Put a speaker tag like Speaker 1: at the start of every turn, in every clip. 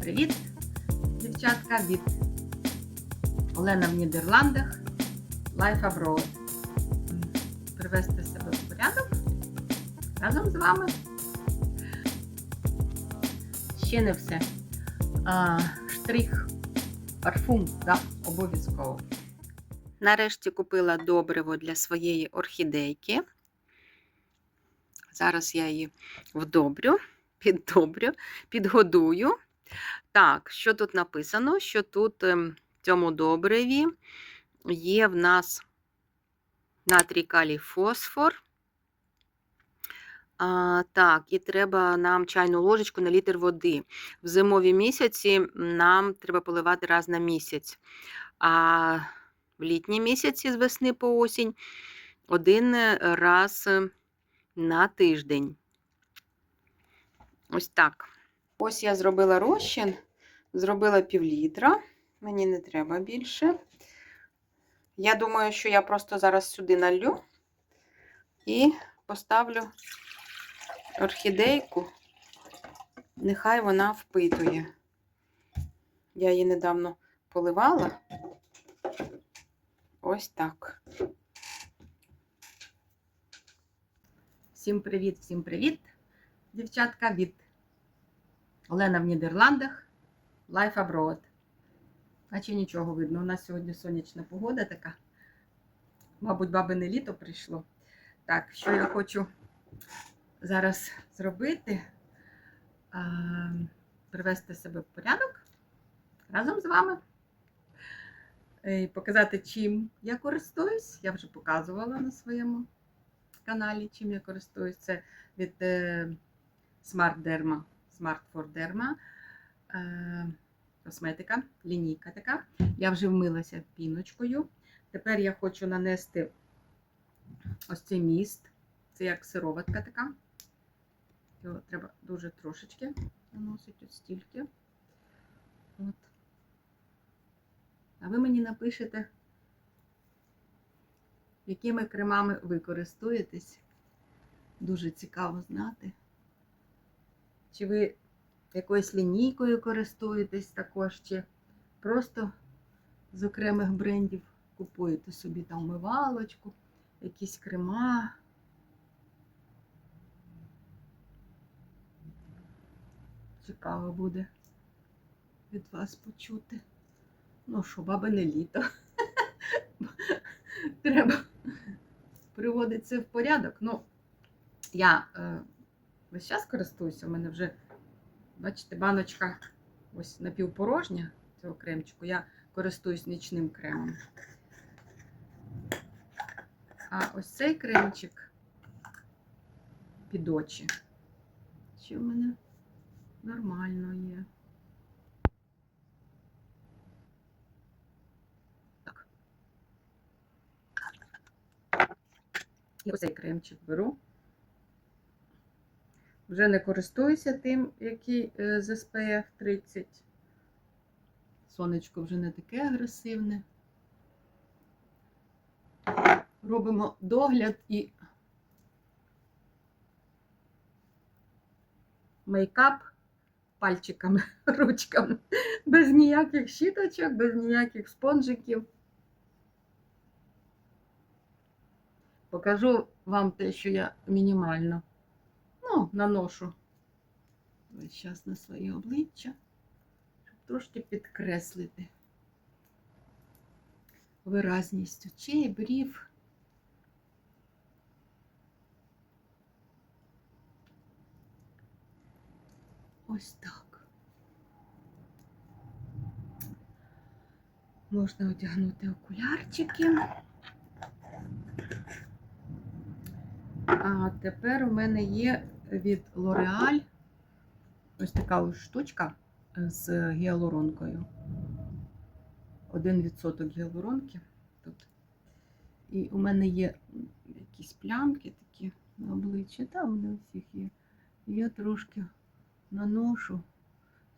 Speaker 1: привіт, дівчатка від Олена в Нідерландах Life Abroad. Привести себе в порядок разом з вами. Ще не все. А, штрих, парфум, да, обов'язково. Нарешті купила добриво для своєї орхідейки. Зараз я її вдобрю, піддобрю, підгодую. Так, що тут написано? Що тут ем, в цьому добриві є в нас натрій калій фосфор. А, так, і треба нам чайну ложечку на літр води. В зимові місяці нам треба поливати раз на місяць. А в літні місяці з весни по осінь один раз на тиждень. Ось так. Ось я зробила розчин, зробила пів літра. Мені не треба більше. Я думаю, що я просто зараз сюди налью і поставлю орхідейку. Нехай вона впитує. Я її недавно поливала. Ось так. Всім привіт, всім привіт, дівчатка від Олена в Нідерландах, Life Abroad. Наче нічого видно. У нас сьогодні сонячна погода така. Мабуть, бабине літо прийшло. Так, що я хочу зараз зробити? Привести себе в порядок разом з вами. І показати, чим я користуюсь. Я вже показувала на своєму каналі, чим я користуюсь. Це від е, Smart Derma, Smart for Derma. Е, косметика, лінійка така. Я вже вмилася піночкою. Тепер я хочу нанести ось цей міст. Це як сироватка така. Його треба дуже трошечки наносити ось стільки. От. А ви мені напишете, якими кремами ви користуєтесь. Дуже цікаво знати. Чи ви якоюсь лінійкою користуєтесь також, чи просто з окремих брендів купуєте собі там мивалочку, якісь крема. Цікаво буде від вас почути. Ну що, бабине літо. Треба приводити це в порядок. Ну, я е, весь час користуюся, у мене вже, бачите, баночка ось напівпорожня цього кремчику. Я користуюсь нічним кремом. А ось цей кремчик під очі. Чи в мене нормально є. Так. І ось цей кремчик беру. Вже не користуюся тим, який е, з SPF 30. Сонечко вже не таке агресивне. Робимо догляд і мейкап пальчиками, ручками, без ніяких щіточок, без ніяких спонжиків. Покажу вам те, що я мінімально ну, наношу весь час на своє обличчя, щоб трошки підкреслити виразність очей, брів. Ось так. Можна одягнути окулярчики. А тепер у мене є від L'Oreal ось така ось штучка з гіалуронкою. 1% гіалуронки тут. І у мене є якісь плямки такі на обличчі, та мене у всіх є. Я трошки наношу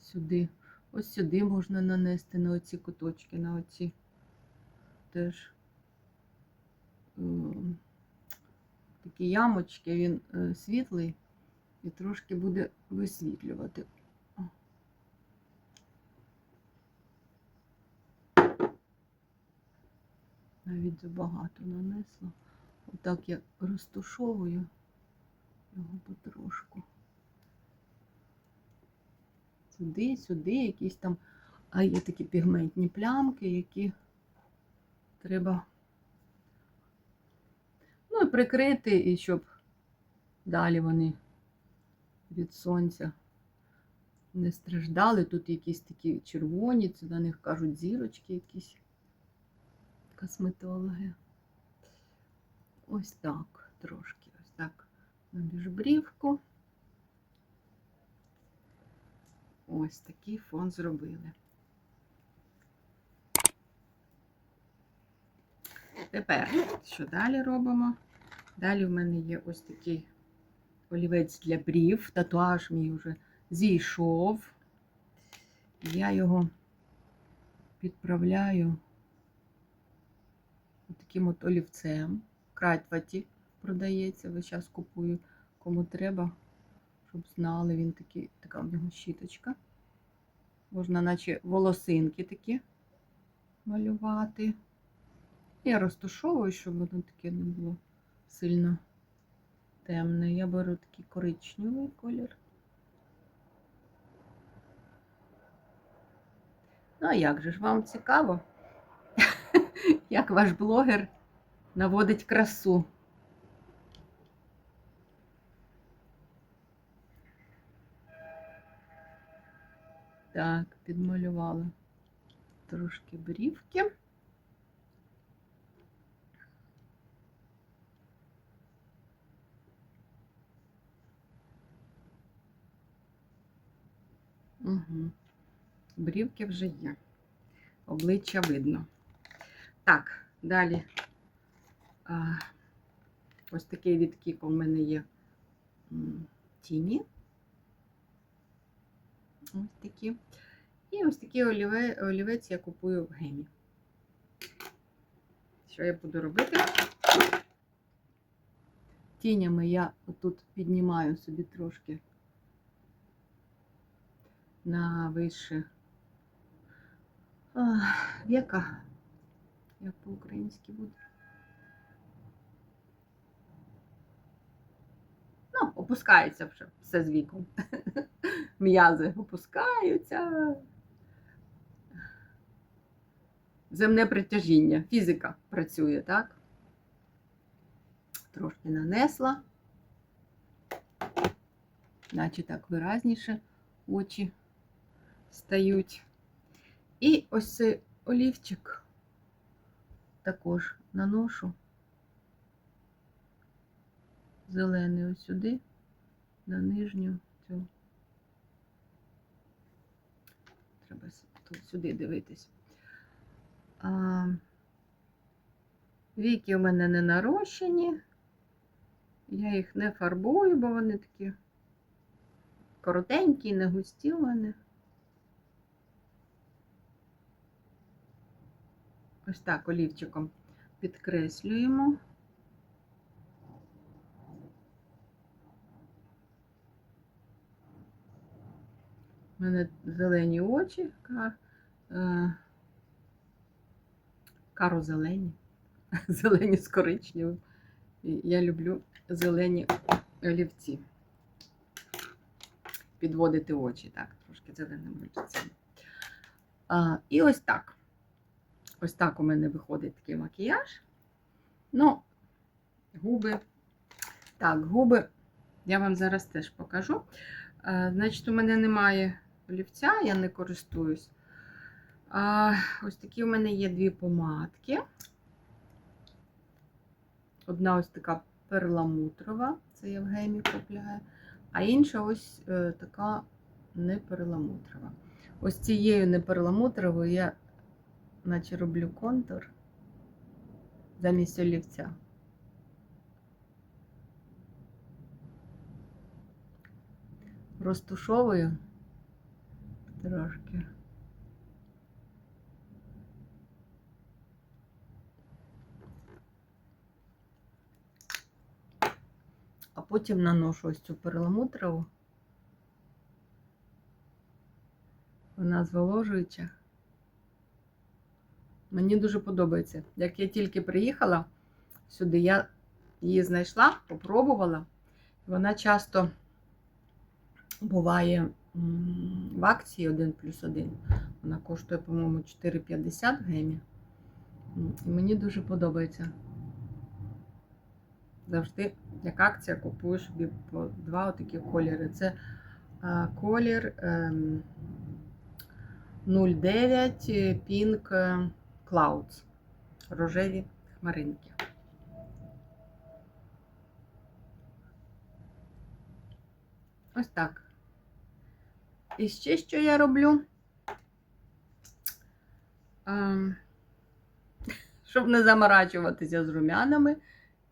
Speaker 1: сюди. Ось сюди можна нанести на оці куточки, на оці теж ем, такі ямочки, він е, світлий і трошки буде висвітлювати. Навіть забагато нанесла. Отак я розтушовую його потрошку. Сюди, сюди якісь там, а є такі пігментні плямки, які треба ну прикрити, і щоб далі вони від сонця не страждали. Тут якісь такі червоні, це на них кажуть зірочки якісь косметологи. Ось так, трошки, ось так на міжбрівку. Ось такий фон зробили. Тепер, що далі робимо? Далі в мене є ось такий олівець для брів. Татуаж мій вже зійшов. Я його підправляю таким от олівцем. Кратваті продається. Весь час купую кому треба, щоб знали, він такий, така в нього щіточка. Можна, наче волосинки такі малювати. Я розташовую, щоб воно таке не було сильно темне. Я беру такий коричневий колір. Ну, а як же ж вам цікаво, як ваш блогер наводить красу? Так, підмалювала трошки брівки. Угу. Брівки вже є. Обличчя видно. Так, далі а, ось такий відкіп у мене є тіні. Ось такі. І ось такий оліве, олівець я купую в гемі. Що я буду робити? Тінями я отут піднімаю собі трошки на вище а, века. Як по-українськи буде? Ну, опускається вже все з віком. М'язи опускаються. Земне притяжіння, фізика працює, так? Трошки нанесла, наче так виразніше очі стають. І ось цей олівчик також наношу зелений ось сюди, на нижню цю. Треба тут сюди дивитись. А, Віки у мене не нарощені. Я їх не фарбую, бо вони такі коротенькі, не густі у мене. Ось так олівчиком підкреслюємо. У мене зелені очі, кар, е, каро-зелені, зелені з коричневим. Я люблю зелені олівці. Підводити очі, так, трошки зеленим олівцем. І ось так. Ось так у мене виходить такий макіяж. Ну, губи. Так, губи я вам зараз теж покажу. Значить, у мене немає олівця, я не користуюсь. А, ось такі у мене є дві помадки. Одна ось така перламутрова, це я в гемі купляю, а інша ось е, така не перламутрова. Ось цією не перламутровою я наче роблю контур замість олівця. Розтушовую трошки. А потім наношу ось цю перламутрову. Вона зволожуюча. Мені дуже подобається. Як я тільки приїхала сюди, я її знайшла, попробувала. Вона часто буває в акції 1 плюс 1. Вона коштує, по-моєму, 4,50 гемі. І мені дуже подобається. Завжди, як акція, купую собі по два отакі кольори. Це колір ем, 09 Pink е, Clouds. Рожеві хмаринки. Ось так. І ще що я роблю? Ем, щоб не заморачуватися з румянами,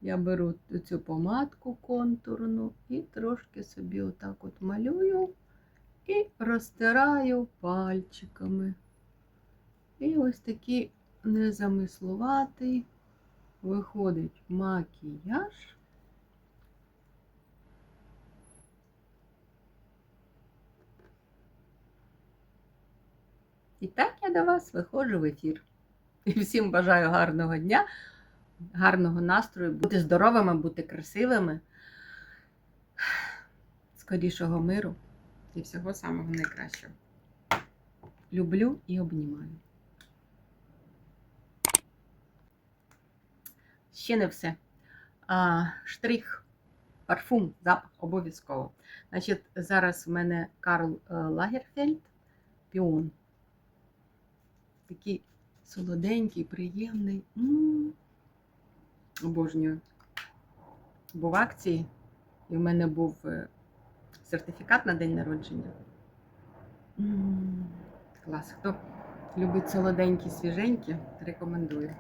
Speaker 1: я беру цю помадку контурну і трошки собі отак от малюю і розтираю пальчиками. І ось такий незамислуватий виходить макіяж. І так я до вас виходжу в ефір. І всім бажаю гарного дня, гарного настрою, бути здоровими, бути красивими, скорішого миру і всього самого найкращого. Люблю і обнімаю. Ще не все. А, штрих, парфум, запах обов'язково. Значить, зараз в мене Карл е, Лагерфельд, піон. Такий солоденький, приємний. М. Обожнюю. Був акції, і в мене був е, сертифікат на день народження. М, Клас. Хто любить солоденькі, свіженькі, рекомендую.